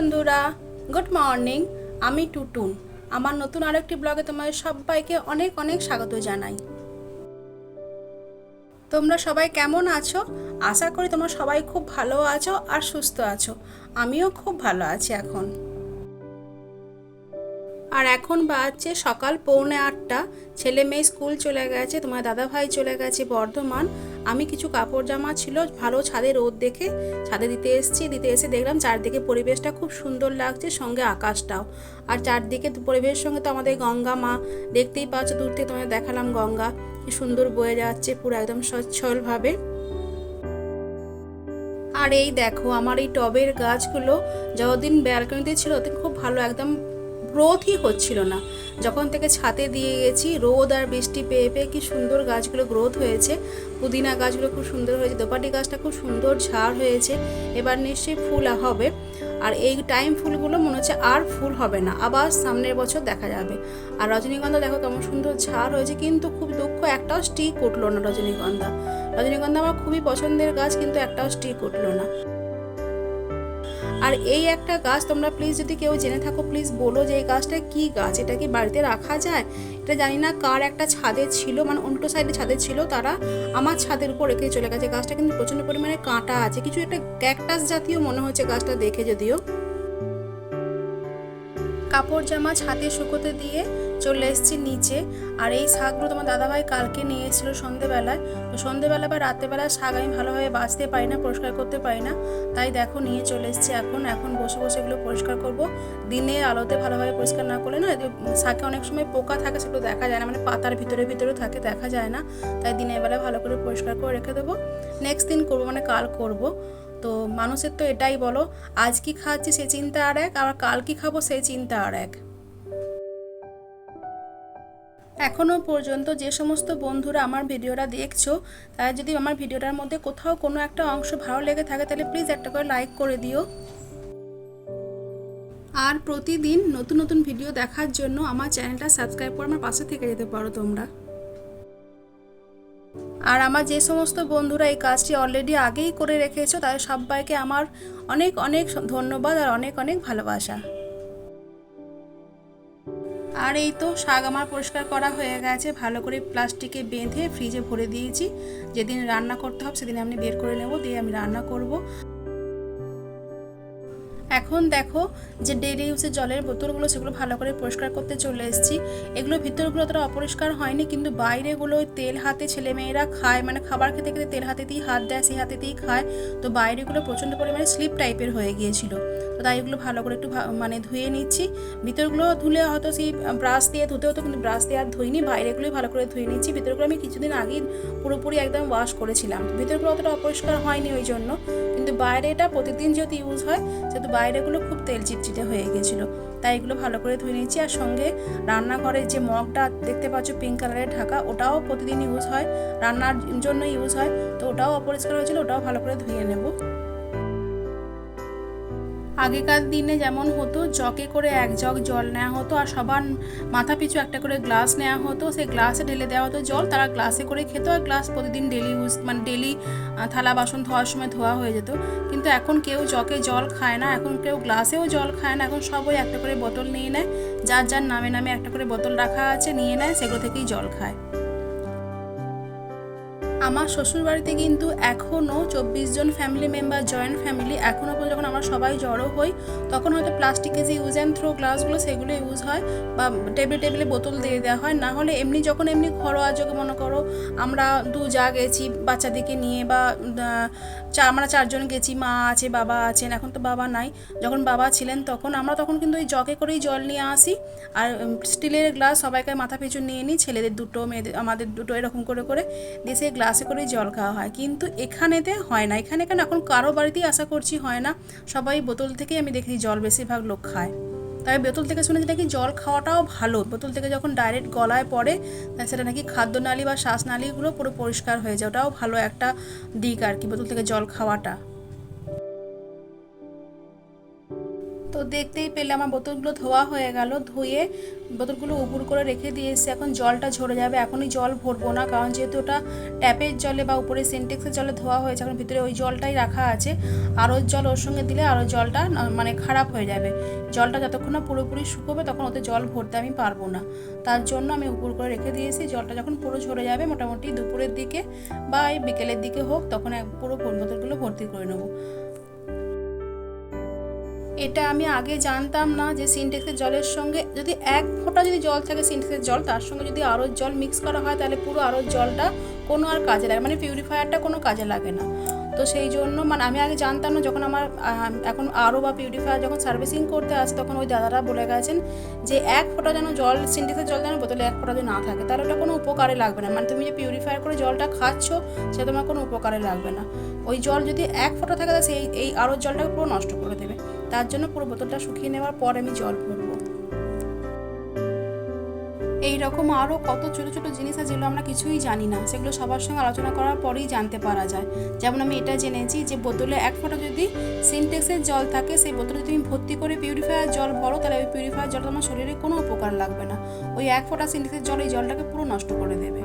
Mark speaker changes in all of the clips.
Speaker 1: বন্ধুরা good morning আমি টুটুন। আমার নতুন আরেকটি ব্লগে তোমাদের সবাইকে অনেক অনেক স্বাগত জানাই। তোমরা সবাই কেমন আছো? আশা করি তোমরা সবাই খুব ভালো আছো আর সুস্থ আছো। আমিও খুব ভালো আছি এখন। আর এখন বাজছে সকাল পৌনে আটটা। ছেলে মেয়ে স্কুল চলে গেছে, তোমার দাদা ভাই চলে গেছে বর্ধমান। আমি কিছু কাপড় জামা ছিল, ভালো ছাদে রোদ দেখে ছাদে দিতে এসেছি, দিতে এসে দেখলাম চারদিকে পরিবেশটা খুব সুন্দর লাগছে, সঙ্গে আকাশটাও। আর চারদিকে পরিবেশের সঙ্গে তো আমাদের গঙ্গা মা, দেখতেই পাচ্ছ, দূর থেকে তোমাদের দেখালাম গঙ্গা। সুন্দর বয়ে যাচ্ছে, পুরো একদম সচ্ছলভাবে। আর এই দেখো, আমার এই টবের গাছগুলো যতদিন ব্যালকনিতে ছিল ততদিন খুব ভালো, একদম গ্রোথই হচ্ছিল না। যখন থেকে ছাতে দিয়ে গেছি, রোদ আর বৃষ্টি পেয়ে পেয়ে কি সুন্দর গাছগুলো গ্রোথ হয়েছে। পুদিনা গাছগুলো খুব সুন্দর হয়েছে, দোপাটি গাছটা খুব সুন্দর ঝাড় হয়েছে। এবার নিশ্চয়ই ফুল হবে। আর এই টাইম ফুলগুলো মনে হচ্ছে আর ফুল হবে না, আবার সামনের বছর দেখা যাবে। আর রজনীগন্ধা দেখো কেমন সুন্দর ঝাড় হয়েছে, কিন্তু খুব দুঃখ, একটাও স্টিক উঠল না রজনীগন্ধা। রজনীগন্ধা আমার খুবই পছন্দের গাছ, কিন্তু একটাও স্টিক উঠল না। আর এই একটা গাছ তোমরা প্লিজ যদি কেউ জেনে থাকো প্লিজ বলো যে এই গাছটা কি গাছ? এটা কি বাড়িতে রাখা যায়? এটা জানি না কার একটা ছাদে ছিল মানে উল্টো সাইডে ছাদে ছিল, তারা আমার ছাদের উপর রেখে চলে গেছে। গাছটা কিন্তু প্রচণ্ড পরিমাণে কাঁটা আছে। কিছু একটা ক্যাকটাস জাতীয় মনে হচ্ছে গাছটা দেখে যদিও। কাপড় জামা ছাদে শুকোতে দিয়ে চলে এসেছি নিচে। আর এই শাকগুলো তোমার দাদাভাই কালকে নিয়ে এসেছিল সন্ধেবেলায়। তো সন্ধেবেলা বা রাত্রেবেলা শাক আমি ভালোভাবে বাঁচতে পারি না, পরিষ্কার করতে পারি না। তাই দেখো নিয়ে চলে এসেছি এখন। এখন বসে বসে এগুলো পরিষ্কার করব। দিনে আলোতে ভালোভাবে পরিষ্কার না করলে না শাকে অনেক সময় পোকা থাকে সেগুলো দেখা যায় না। মানে পাতার ভিতরে ভিতরে থাকে, দেখা যায় না। তাই দিনের বেলা ভালো করে পরিষ্কার করে রেখে দেবো। নেক্সট দিন করব মানে কাল করব। তো মানুষের তো এটাই বলো, আজ কি খাচ্ছি সে চিন্তা আর এক আবার কাল কি খাব সেই চিন্তা আর এক। এখনও পর্যন্ত যে সমস্ত বন্ধুরা আমার ভিডিওটা দেখছ, তারা যদি আমার ভিডিওটার মধ্যে কোথাও কোনো একটা অংশ ভালো লেগে থাকে, তাহলে প্লিজ একটা করে লাইক করে দিও। আর প্রতিদিন নতুন নতুন ভিডিও দেখার জন্য আমার চ্যানেলটা সাবস্ক্রাইব করে আমার পাশে থেকে যেতে পারো তোমরা। আর আমার যে সমস্ত বন্ধুরা এই কাজটি অলরেডি আগেই করে রেখেছো, তাদের সবাইকে আমার অনেক অনেক ধন্যবাদ আর অনেক অনেক ভালোবাসা। আর এই তো শাক আমার পরিষ্কার করা হয়ে গেছে। ভালো করে প্লাস্টিকে বেঁধে ফ্রিজে ভরে দিয়েছি। যেদিন রান্না করতে হবে সেদিন আমি বের করে নেব, দিয়ে আমি রান্না করব। এখন দেখো যে ডেলি ইউজের জলের বোতলগুলো সেগুলো ভালো করে পরিষ্কার করতে চলে এসেছি। এগুলো ভিতরগুলো অতটা অপরিষ্কার হয়নি, কিন্তু বাইরেগুলো তেল হাতে ছেলেমেয়েরা খায়। মানে খাবার খেতে খেতে তেল হাতেতেই হাত দেয়, সেই হাতেতেই খায়। তো বাইরেগুলো প্রচণ্ড পরিমাণে স্লিপ টাইপের হয়ে গিয়েছিল। তো তাই এগুলো ভালো করে একটু মানে ধুয়ে নিচ্ছি। ভিতরগুলো ধুলে হয়তো সেই ব্রাশ দিয়ে ধুতে হতো কিন্তু ব্রাশ দিয়ে আর ধুইনি, বাইরেগুলোই ভালো করে ধুয়ে নিচ্ছি। ভিতরগুলো আমি কিছুদিন আগেই পুরোপুরি একদম ওয়াশ করেছিলাম। ভিতরগুলো অতটা অপরিষ্কার হয়নি ওই জন্য। কিন্তু বাইরে এটা প্রতিদিন যেহেতু ইউজ হয়, সেহেতু বাইরেগুলো খুব তেল চিটচিটে হয়ে গেছিল। তাই এগুলো ভালো করে ধুয়ে নিচ্ছি। আর সঙ্গে রান্নাঘরের যে মগটা দেখতে পাচ্ছ পিঙ্ক কালারের ঢাকা, ওটাও প্রতিদিন ইউজ হয়। রান্নার জন্য ইউজ হয়। তো ওটাও অপরিষ্কার হয়েছিল, ওটাও ভালো করে ধুয়ে নেব। আগেকার দিনে যেমন হতো জকে করে এক জগ জল নেওয়া হতো আর সবার মাথা পিছু একটা করে গ্লাস নেওয়া হতো। সেই গ্লাসে ঢেলে দেওয়া হতো জল, তারা গ্লাসে করে খেত আর গ্লাস প্রতিদিন ডেলি ইউজ মানে ডেলি থালা বাসন ধোয়ার সময় ধোয়া হয়ে যেত। কিন্তু এখন কেউ জকে জল খায় না, এখন কেউ গ্লাসেও জল খায় না, এখন সবাই একটা করে বোতল নিয়ে নেয়, যার যার নামে নামে একটা করে বোতল রাখা আছে, নিয়ে নেয়, সেগুলো থেকেই জল খায়। আমার শ্বশুরবাড়িতে কিন্তু এখনও চব্বিশ জন ফ্যামিলি মেম্বার জয়েন্ট ফ্যামিলি এখনও পর্যন্ত যখন আমরা সবাই জড়ো হই, তখন হয়তো প্লাস্টিকের যে ইউজ অ্যান্ড থ্রো গ্লাসগুলো সেগুলো ইউজ হয় বা টেবিল টেবিলে বোতল দিয়ে দেওয়া হয়। না হলে এমনি যখন এমনি ঘরোয়া যোগে মনে করো আমরা দু যা গেছি বাচ্চাদেরকে নিয়ে বা চা, আমরা চারজন গেছি, মা আছে, বাবা আছেন, এখন তো বাবা নাই। যখন বাবা ছিলেন তখন আমরা তখন কিন্তু ওই জগে করেই জল নিয়ে আসি আর স্টিলের গ্লাস সবাইকে মাথা পিছু নিয়ে নিই, ছেলেদের দুটো, মেয়েদের, আমাদের দুটো এরকম করে করে দিয়ে সেই গ্লাসে করেই জল খাওয়া হয়। কিন্তু এখানেতে হয় না। এখানে কেন? এখন কারও বাড়িতেই আশা করছি হয় না। সবাই বোতল থেকেই আমি দেখি জল বেশিরভাগ লোক খায়। তবে বোতল থেকে শুনেছি নাকি জল খাওয়াটাও ভালো। বোতল থেকে যখন ডাইরেক্ট গলায় পড়ে সেটা নাকি খাদ্যনালী বা শ্বাসনালীগুলো পুরো পরিষ্কার হয়ে যায়। ওটাও ভালো একটা দিক আর কি, বোতল থেকে জল খাওয়াটা। দেখতেই পেলে আমার বোতলগুলো ধোয়া হয়ে গেল, ধুয়ে বোতলগুলো উপুর করে রেখে দিয়ে এসে এখন জলটা ঝরে যাবে, এখনই জল ভরবো না, কারণ যেহেতু ওটা ট্যাপের জলে বা উপরে সিনটেক্সের জলে ধোয়া হয়েছে, এখন ভিতরে ওই জলটাই রাখা আছে। আরও জল ওর সঙ্গে দিলে আরও জলটা মানে খারাপ হয়ে যাবে। জলটা যতক্ষণ না পুরোপুরি শুকোবে তখন ওতে জল ভরতে আমি পারব না। তার জন্য আমি উপর করে রেখে দিয়েছি, জলটা যখন পুরো ঝরে যাবে, মোটামুটি দুপুরের দিকে বা এই বিকেলের দিকে হোক, তখন এক পুরো বোতলগুলো ভর্তি করে নেব। এটা আমি আগে জানতাম না যে সিনটেক্সের জলের সঙ্গে যদি এক ফোঁটা যদি জল থাকে সিনটেক্সের জল, তার সঙ্গে যদি আরও জল মিক্স করা হয়, তাহলে পুরো আরও জলটা কোনো আর কাজে লাগে মানে পিউরিফায়ারটা কোনো কাজে লাগে না। তো সেই জন্য মানে আমি আগে জানতাম না, যখন আমার এখন আরও বা পিউরিফায়ার যখন সার্ভিসিং করতে আসে, তখন ওই দাদারা বলে গেছেন যে এক ফোঁটা যেন জল সিনটেক্সের জল যেন বোতলে এক ফোঁটা যদি না থাকে, তাহলে ওটা কোনো উপকারে লাগবে না। মানে তুমি যে পিউরিফায়ার করে জলটা খাচ্ছ, সে তোমার কোনো উপকারে লাগবে না। ওই জল যদি এক ফোঁটা থাকে তাহলে সেই, এই আরও জলটাকে পুরো নষ্ট করে দেবে। তার জন্য পুরো বোতলটা শুকিয়ে নেওয়ার পর আমি জল ভরবো। এই রকম আরও কত ছোট ছোট জিনিস আছে যেগুলো আমরা কিছুই জানি না। সেগুলো সবার সঙ্গে আলোচনা করার পরেই জানতে পারা যায়। যেমন আমি এটা জেনেছি যে বোতলে এক ফোঁটা যদি সিনটেক্সের জল থাকে, সেই বোতলে যদি তুমি ভর্তি করে পিউরিফায়ার জল ভরো, তাহলে ওই পিউরিফায়ার জল তোমার শরীরে কোনো উপকার লাগবে না। ওই এক ফোঁটা সিনটেক্সের জল এই জলটাকে পুরো নষ্ট করে দেবে।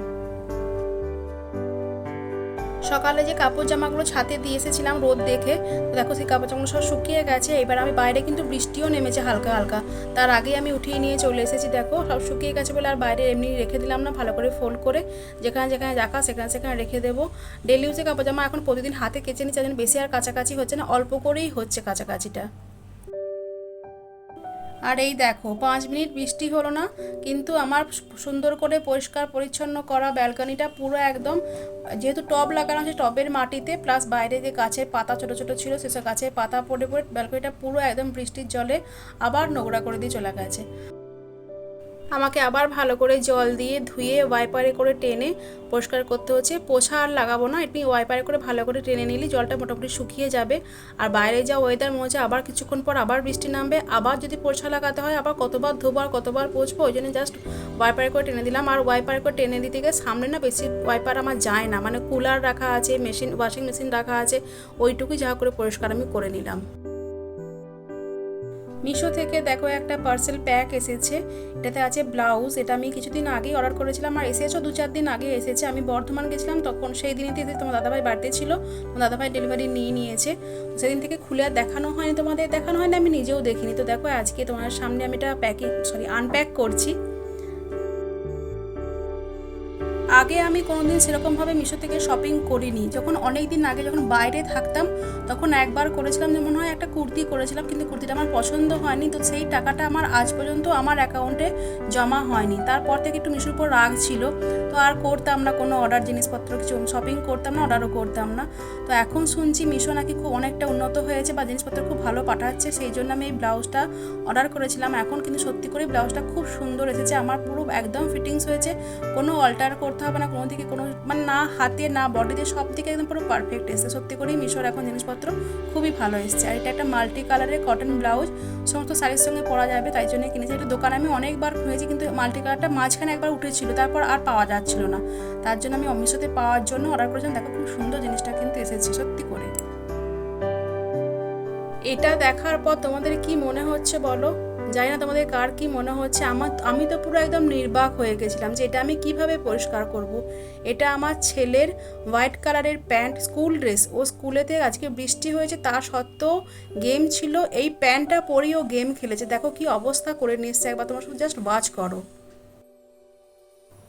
Speaker 1: সকালে যে কাপড় জামাগুলো ছাতে দিয়ে এসেছিলাম রোদ দেখে, তো দেখো সেই কাপড় জামাগুলো সব শুকিয়ে গেছে। এবার আমি বাইরে কিন্তু বৃষ্টিও নেমেছে হালকা হালকা। তার আগে আমি উঠিয়ে নিয়ে চলে এসেছি, দেখো। সব শুকিয়ে গেছে বলে আর বাইরে এমনি রেখে দিলাম না, ভালো করে ফোল্ড করে যেখানে যেখানে রাখা সেখানে সেখানে রেখে দেবো। ডেলি ইউজে কাপড় জামা এখন প্রতিদিন হাতে কেচে নিচ্ছে বেশি আর কাছাকাছি হচ্ছে না, অল্প করেই হচ্ছে কাছাকাছিটা। আর এই দেখো, পাঁচ মিনিট বৃষ্টি হলো না, কিন্তু আমার সুন্দর করে পরিষ্কার পরিচ্ছন্ন করা ব্যালকানিটা পুরো একদম, যেহেতু টব লাগানো আছে টবের মাটিতে প্লাস বাইরে যে গাছের পাতা ছোট ছোট ছিল, সেসব গাছের পাতা পড়ে পড়ে ব্যালকানিটা পুরো একদম বৃষ্টির জলে আবার নোংরা করে দিয়ে চলে গেছে। আমাকে আবার ভালো করে জল দিয়ে ধুয়ে ওয়াইপারে করে টেনে পরিষ্কার করতে হচ্ছে। পোছা আর লাগাবো না, এমনি ওয়াইপারে করে ভালো করে টেনে নিলে জলটা মোটামুটি শুকিয়ে যাবে। আর বাইরে যা ওয়েদার হচ্ছে আবার কিছুক্ষণ পর আবার বৃষ্টি নামবে। আবার যদি পোছা লাগাতে হয়, আবার কতবার ধোবো আর কতবার পোছবো ওই জন্য জাস্ট ওয়াইপারে করে টেনে দিলাম। আর ওয়াইপারে করে টেনে দিতে গিয়ে সামনে না বেশি ওয়াইপার আমার যায় না। মানে কুলার রাখা আছে মেশিন ওয়াশিং মেশিন রাখা আছে, ওইটুকুই যা করে পরিষ্কার আমি করে নিলাম। মিশো থেকে দেখো একটা পার্সেল প্যাক এসেছে। এটাতে আছে ব্লাউজ, এটা আমি কিছুদিন আগেই অর্ডার করেছিলাম আর এসেছেও দু চার দিন আগে এসেছে। আমি বর্ধমান গেছিলাম, তখন সেই থেকে তোমার দাদাভাই বাড়িতে ছিল, তোমার দাদাভাই ডেলিভারি নিয়ে নিয়েছে। সেদিন থেকে খুলে আর দেখানো হয়নি তোমাদের, দেখানো হয়নি, আমি নিজেও দেখিনি। তো দেখো আজকে তোমার সামনে আমি এটা প্যাকিং সরি আনপ্যাক করছি। আগে আমি কোনোদিন সেরকমভাবে মিশো থেকে শপিং করিনি। যখন অনেক দিন আগে যখন বাইরে থাকতাম, তখন একবার করেছিলাম যে মনে হয় একটা কুর্তি করেছিলাম, কিন্তু কুর্তিটা আমার পছন্দ হয়নি, তো সেই টাকাটা আমার আজ পর্যন্ত আমার অ্যাকাউন্টে জমা হয়নি। তারপর থেকে একটু মিশোর উপর রাগ ছিল, তো আর করতাম না, কোনো অর্ডার জিনিসপত্র কিছু শপিং করতাম না অর্ডারও করতাম না। তো এখন শুনছি মিশো নাকি খুব অনেকটা উন্নত হয়েছে বা জিনিসপত্র খুব ভালো পাঠাচ্ছে, সেই জন্য আমি এই ব্লাউজটা অর্ডার করেছিলাম। এখন কিন্তু সত্যি করে ব্লাউজটা খুব সুন্দর এসেছে, আমার পুরো একদম ফিটিংস হয়েছে, কোনো অল্টার করতে হবে না, কোনো দিকে কোনো মানে না হাতে, না বডিতে সব দিকে একদম পুরো পারফেক্ট এসেছে। সত্যি করেই মিশোর এখন জিনিসপত্র খুবই ভালো এসেছে। আর এটা একটা মাল্টি কালারের কটন ব্লাউজ সমস্ত শাড়ির সঙ্গে পরা যাবে, তাই জন্য কিনেছি। এটা দোকানে আমি অনেকবার খুঁজেছি কিন্তু মাল্টি কালারটা মাঝখানে একবার উঠেছিল, তারপর আর পাওয়া যাচ্ছিল না। তার জন্য আমি মিশোতে পাওয়ার জন্য অর্ডার করেছিলাম। দেখো খুব সুন্দর জিনিসটা কিন্তু এসেছে, সত্যি করে। এটা দেখার পর তোমাদের কি মনে হচ্ছে বলো? জানি না তোমাদের কার কি মনে হচ্ছে। আমার, আমি তো পুরো একদম নির্বাক হয়ে গেছিলাম যে এটা আমি কীভাবে পরিষ্কার করব। এটা আমার ছেলের হোয়াইট কালারের প্যান্ট, স্কুল ড্রেস। ও স্কুলেতে আজকে বৃষ্টি হয়েছে, তা সত্ত্বেও গেম ছিল। এই প্যান্টটা পরেই ও গেম খেলেছে। দেখো কি অবস্থা করে এসছে একবার তোমার শুধু জাস্ট বাজ করো।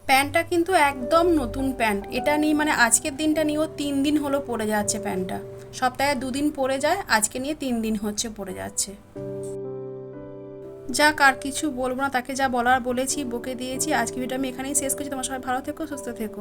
Speaker 1: প্যান্টটা কিন্তু একদম নতুন প্যান্ট। এটা নিয়ে মানে আজকের দিনটা নিয়েও তিন দিন হলো পরে যাচ্ছে প্যান্টটা। সপ্তাহে দুদিন পরে যায়, আজকে নিয়ে তিন দিন হচ্ছে পরে যাচ্ছে। যাক কার কিছু বলব না, তাকে যা বলার বলেছি, বকে দিয়েছি। আজকে ভিডিও আমি এখানেই শেষ করছি। তোমার সবাই ভালো থেকো, সুস্থ থেকো।